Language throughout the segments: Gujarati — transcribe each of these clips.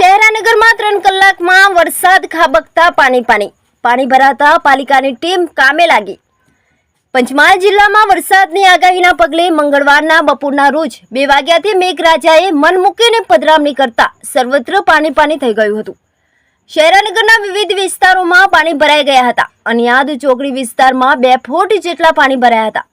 શહેરાનગરમાં ત્રણ કલાકમાં વરસાદ ખાબકતા પાણી પાણી. ભરાતા પાલિકાની ટીમ કામે લાગી. પંચમહાલ જિલ્લામાં વરસાદની આગાહીના પગલે મંગળવારના બપોરના રોજ બે વાગ્યાથી મેઘરાજાએ મન મૂકીને પધરામણી કરતા સર્વત્ર પાણી પાણી થઈ ગયું હતું. શહેરાનગરના વિવિધ વિસ્તારોમાં પાણી ભરાઈ ગયા હતા અનિયાદ ચોકડી વિસ્તારમાં બે ફૂટ જેટલા પાણી ભરાયા હતા.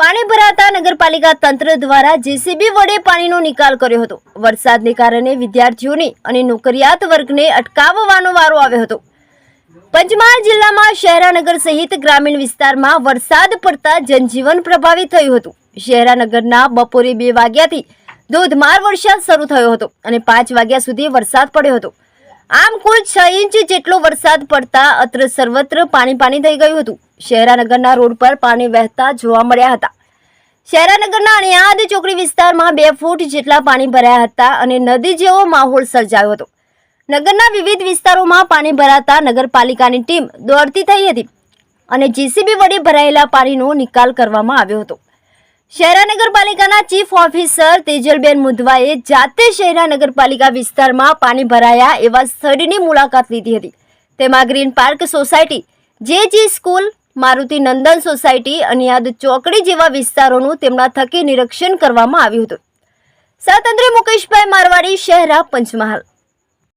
પાણી ભરાતા નગરપાલિકા તંત્ર દ્વારા જેસીબી વડે પાણીનો નિકાલ કર્યો હતો. વરસાદને કારણે વિદ્યાર્થીઓને અને નોકરિયાત વર્ગને અટકાવવાનો વારો આવ્યો હતો. પંચમહાલ જિલ્લામાં શહેરાનગર સહિત ગ્રામીણ વિસ્તારમાં વરસાદ પડતા જનજીવન પ્રભાવિત થયું હતું. શહેરાનગરના બપોરે બે વાગ્યાથી ધોધમાર વરસાદ શરૂ થયો હતો અને પાંચ વાગ્યા સુધી વરસાદ પડ્યો હતો. આમ કુલ છ ઇંચ જેટલો વરસાદ પડતા અત્ર સર્વત્ર પાણી પાણી થઈ ગયું હતું. શહેરાનગરના રોડ પર પાણી વહેતા જોવા મળ્યા હતા. શહેરાનગરના અણિયાદ ચોકડી વિસ્તારમાં બે ફૂટ જેટલા પાણી ભરાયા હતા અને નદી જેવો માહોલ સર્જાયો હતો. નગરના વિવિધ વિસ્તારોમાં પાણી ભરાતા નગરપાલિકાની ટીમ દોડતી થઈ હતી અને જીસીબી વડે ભરાયેલા પાણીનો નિકાલ કરવામાં આવ્યો હતો. શહેરા નગરપાલિકાના ચીફ ઓફિસર તેજલબેન મુધવાએ જાતે શહેરા નગરપાલિકા વિસ્તારમાં પાણી ભરાયા એવા સ્થળની મુલાકાત લીધી હતી. તેમાં green park society J G school Maruti Nandan society Aniyad ચોકડી જેવા વિસ્તારોનું તેમના થકી નિરીક્ષણ કરવામાં આવ્યું હતું. સ્વતંત્ર મુકેશભાઈ મારવાડી, શહેરા પંચમહાલ.